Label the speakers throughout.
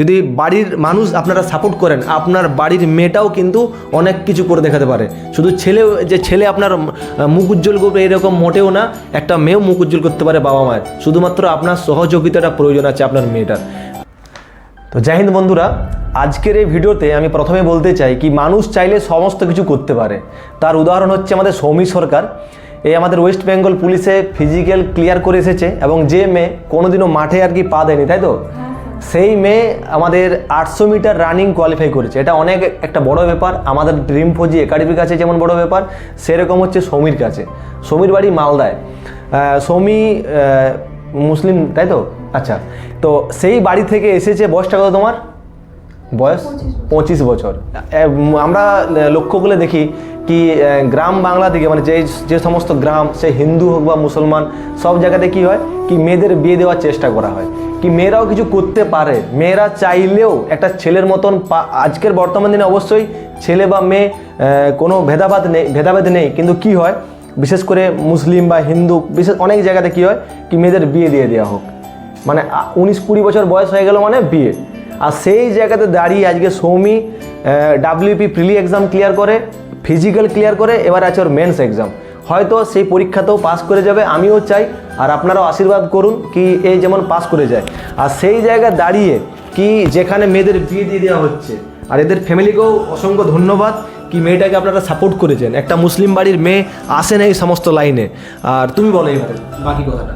Speaker 1: যদি বাড়ির মানুষ আপনারা সাপোর্ট করেন, আপনার বাড়ির মেয়েটাও কিন্তু অনেক কিছু করে দেখাতে পারে। শুধু ছেলে যে ছেলে আপনার মুখ উজ্জ্বল করবে এরকম মোটেও না, একটা মেয়েও মুখ উজ্জ্বল করতে পারে বাবা মায়ের। শুধুমাত্র আপনার সহযোগিতাটা প্রয়োজন আছে আপনার মেয়েটার। তো জয় হিন্দ বন্ধুরা, আজকের এই ভিডিওতে আমি প্রথমে বলতে চাই কি মানুষ চাইলে সমস্ত কিছু করতে পারে। তার উদাহরণ হচ্ছে আমাদের সৌমি সরকার। এই আমাদের ওয়েস্ট বেঙ্গল পুলিশে ফিজিক্যাল ক্লিয়ার করে এসেছে এবং যে মেয়ে কোনোদিনও মাঠে আর কি পা দেয়নি, তাই তো? সেই মেয়ে আমাদের আটশো মিটার রানিং কোয়ালিফাই করেছে। এটা অনেক একটা বড় ব্যাপার। আমাদের ড্রিম ফৌজি একাডেমির কাছে যেমন বড় ব্যাপার, সেরকম হচ্ছে সমীর কাছে। সমীর বাড়ি মালদায়। সমী মুসলিম, তাই তো? আচ্ছা। তো সেই বাড়ি থেকে এসেছে বয়সটা কত তোমার? বয়স? পঁচিশ বছর। আমরা লক্ষ্য করে দেখি কি গ্রাম বাংলা দিকে মানে যে যে সমস্ত গ্রাম, সে হিন্দু হোক বা মুসলমান, সব জায়গাতে কি হয়? কি মেয়েদের বিয়ে দেওয়ার চেষ্টা করা হয়। কি মেয়েরাও কিছু করতে পারে। মেয়েরা চাইলেও একটা ছেলের মতন আজকের বর্তমান দিনে অবশ্যই ছেলে বা মেয়ে কোনো ভেদাভেদ নেই ভেদাভেদ নেই। কিন্তু কি হয়? বিশেষ করে মুসলিম বা হিন্দু, বিশেষ অনেক জায়গাতে কি হয়? কি মেয়েদের বিয়ে দিয়ে দেওয়া হোক। মানে উনিশ কুড়ি বছর বয়স হয়ে গেল মানে বিয়ে। আর সেই জায়গাতে দাঁড়িয়ে আজকে Soumi WP preli exam clear করে ফিজিক্যাল ক্লিয়ার করে, এবার আছে ওর মেন্স এক্সাম হয়তো সেই পরীক্ষাতেও পাস করে যাবে, আমিও চাই, আর আপনারাও আশীর্বাদ করুন কি এই যেমন পাস করে যায়। আর সেই জায়গায় দাঁড়িয়ে কি যেখানে মেয়েদের বিয়ে দিয়ে দেওয়া হচ্ছে, আর এদের ফ্যামিলিকেও অসংখ্য ধন্যবাদ কি মেয়েটাকে আপনারা সাপোর্ট করেছেন। একটা মুসলিম বাড়ির মেয়ে আসে না এই সমস্ত লাইনে আর তুমি বলো এবারে, বাকি কথাটা।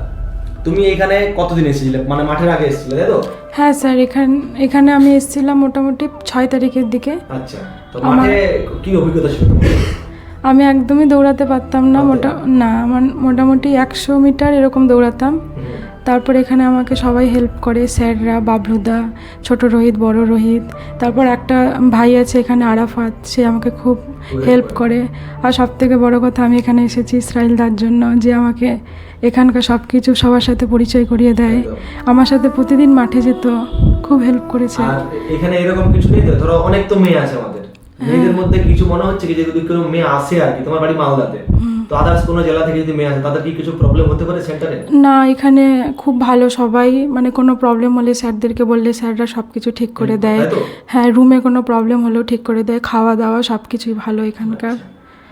Speaker 1: তুমি এখানে কতদিন এসেছিলে? মানে মাঠের আগে এসেছিলে তাই তো?
Speaker 2: হ্যাঁ স্যার এখানে এখানে আমি এসেছিলাম মোটামুটি ছয় তারিখের দিকে।
Speaker 1: আচ্ছা তো মাঠে কি অভিজ্ঞতা ছিল?
Speaker 2: আমি একদমই দৌড়াতে পারতাম না মোটা না আমার মোটামুটি একশো মিটার এরকম দৌড়াতাম। তারপর এখানে আমাকে সবাই হেল্প করে, স্যাররা, বাবলুদা, ছোট রোহিত, বড় রোহিত। তারপর একটা ভাই আছে এখানে, আরাফাত, সে আমাকে খুব হেল্প করে। আর সব থেকে বড় কথা, আমি এখানে এসেছি ইসরায়েল দার জন্য, যে আমাকে এখানকার সব কিছু সবার সাথে পরিচয় করিয়ে দেয়। আমার সাথে প্রতিদিন মাঠে যেত, খুব হেল্প করেছে।
Speaker 1: এখানে এরকম কিছু নেই ধরো অনেক তো মেয়ে আছে আমাদের। মেয়েদের মধ্যে কিছু মনে হচ্ছে কি যদি কোনো মেয়ে আসে আর কি তোমার বাড়ি মালদাতে তো আদার্স কোনো জেলা থেকে যদি মেয়ে আসে তাদের কি কিছু প্রবলেম হতে পারে সেন্টারে
Speaker 2: না এখানে খুব ভালো সবাই মানে কোনো প্রবলেম হলে স্যারদেরকে বললে স্যাররা সব কিছু ঠিক করে দেয়। হ্যাঁ রুমে কোনো প্রবলেম হলেও ঠিক করে দেয় খাওয়া দাওয়া সব কিছুই ভালো এখানকার।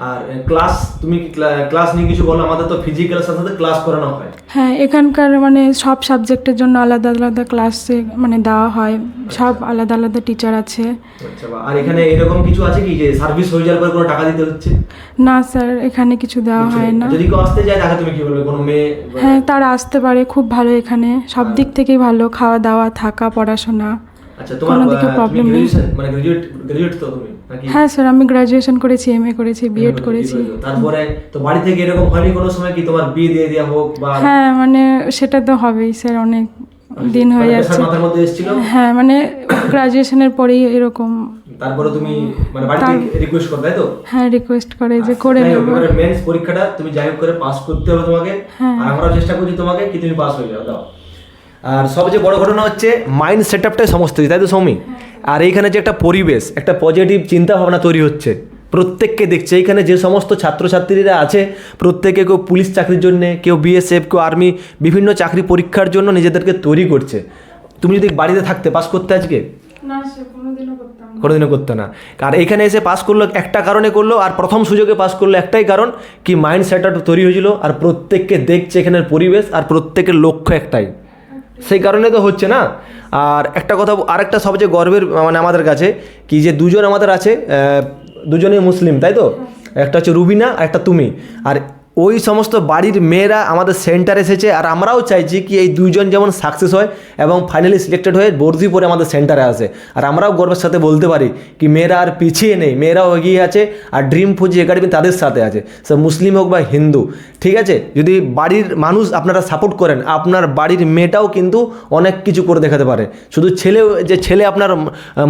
Speaker 1: আর ক্লাস তুমি কি ক্লাস নিয়ে কিছু বলো? আমাদের তো ফিজিক্যাল সাথে ক্লাস করানো হয়।
Speaker 2: হ্যাঁ এখানকার মানে সব সাবজেক্টের জন্য আলাদা আলাদা ক্লাসে মানে দেওয়া হয়। সব আলাদা আলাদা টিচার আছে।
Speaker 1: আচ্ছা আর এখানে এরকম কিছু আছে কি যে সার্ভিস হয়ে যাওয়ার পর কোনো টাকা দিতে হচ্ছে?
Speaker 2: না স্যার এখানে কিছু দেওয়া হয় না।
Speaker 1: যদি কেউ আসতে চায় তাকে তুমি কি বলবে? কোনো মেয়ে
Speaker 2: হ্যাঁ তারা আসতে পারে খুব ভালো এখানে। সব দিক থেকেই ভালো খাওয়া দাওয়া থাকা পড়াশোনা।
Speaker 1: আচ্ছা তোমার
Speaker 2: কোনো দিকে
Speaker 1: আহ,
Speaker 2: নেই।
Speaker 1: মানে গ্রাজুয়েট গ্রাজুয়েট তো তুমি
Speaker 2: হ্যাঁ স্যার আমি গ্রাজুয়েশন করেছি এম এ করেছি বিএড করেছি
Speaker 1: তারপরে তো বাড়ি থেকে এরকম হয়নি কোনো সময় কি তোমার বিয়ে দিয়ে দেওয়া হোক বা
Speaker 2: হ্যাঁ মানে সেটা তো হবেই স্যার অনেক দিন হয়ে
Speaker 1: মানে
Speaker 2: যাচ্ছে।
Speaker 1: মাথার মধ্যে এসেছিল?
Speaker 2: হ্যাঁ মানে গ্রাজুয়েশনের পরেই এরকম।
Speaker 1: তারপরে তুমি মানে বাড়ি থেকে রিকোয়েস্ট করো তাই তো?
Speaker 2: হ্যাঁ রিকোয়েস্ট করে যে করে
Speaker 1: যাই
Speaker 2: নেব।
Speaker 1: এবারে মেন্স পরীক্ষাটা তুমি যাই হোক করে পাস করতে হবে তোমাকে।
Speaker 2: হ্যাঁ।
Speaker 1: আর আমরাও চেষ্টা করছি তোমাকে কি তুমি পাস হয়ে যাও দাও। আর সবচেয়ে বড় ঘটনা হচ্ছে মাইন্ড সেট আপটাই সমস্ত কিছু, তাই তো সৌমি? আর এইখানে যে একটা পরিবেশ একটা পজিটিভ চিন্তা ভাবনা তৈরি হচ্ছে। প্রত্যেককে দেখছে এইখানে যে সমস্ত ছাত্রছাত্রীরা আছে প্রত্যেকে কেউ পুলিশ চাকরির জন্য কেউ বিএসএফ কেউ আর্মি বিভিন্ন চাকরি পরীক্ষার জন্য নিজেদেরকে তৈরি করছে। তুমি যদি বাড়িতে থাকতে পাস করতে আজকে?
Speaker 2: কোনোদিনও
Speaker 1: করতো না। আর এখানে এসে পাস করল একটা কারণে করল আর প্রথম সুযোগে পাস করল একটাই কারণ কি মাইন্ড সেটআপ তৈরি হয়েছিল আর প্রত্যেককে দেখছে এখানের পরিবেশ আর প্রত্যেকের লক্ষ্য একটাই। সেই কারণে তো হচ্ছে না। আর একটা কথা, আরেকটা সবচেয়ে গর্বের মানে আমাদের কাছে, কি যে দুজন আমাদের আছে দুজনেই মুসলিম, তাই তো? একটা হচ্ছে রুবিনা আর একটা তুমি। আর ওই সমস্ত বাড়ির মেয়েরা আমাদের সেন্টার এসেছে আর আমরাও চাইছি কি এই দুইজন যেমন সাকসেস হয় এবং ফাইনালি সিলেক্টেড হয়ে বর্দি পরে আমাদের সেন্টারে আসে। আর আমরাও গর্বের সাথে বলতে পারি কি মেয়েরা আর পিছিয়ে নেই, মেয়েরাও এগিয়ে আছে আর ড্রিম ফুজি একাডেমি তাদের সাথে আছে। সে মুসলিম হোক বা হিন্দু ঠিক আছে? যদি বাড়ির মানুষ আপনারা সাপোর্ট করেন, আপনার বাড়ির মেয়েটাও কিন্তু অনেক কিছু করে দেখাতে পারে। শুধু ছেলে, যে ছেলে আপনার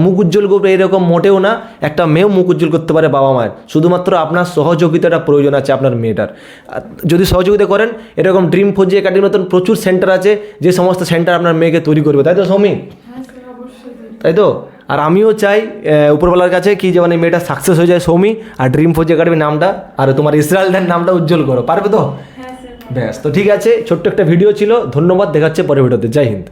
Speaker 1: মুখ উজ্জ্বল করবে এরকম মোটেও না, একটা মেয়েও মুখ উজ্জ্বল করতে পারে বাবা মায়ের। শুধুমাত্র আপনার সহযোগিতাটা প্রয়োজন আছে আপনার মেয়েটার। যদি সহযোগিতা করেন এরকম ড্রিম ফোজি একাডেমির মতন প্রচুর সেন্টার আছে যে সমস্ত সেন্টার আপনার মেয়েকে তৈরি করবে। তাই তো সৌমি? তাই তো? আর আমিও চাই উপরওয়ালার কাছে কি যে মানে মেয়েটা সাকসেস হয়ে যায় সৌমি আর ড্রিম ফোজি একাডেমির নামটা আর তোমার ইসরায়েলদের নামটা উজ্জ্বল করো। পারবে তো? ব্যাস তো ঠিক আছে ছোট্ট একটা ভিডিও ছিল ধন্যবাদ দেখাচ্ছে পরে ভিডিওতে জয় হিন্দ।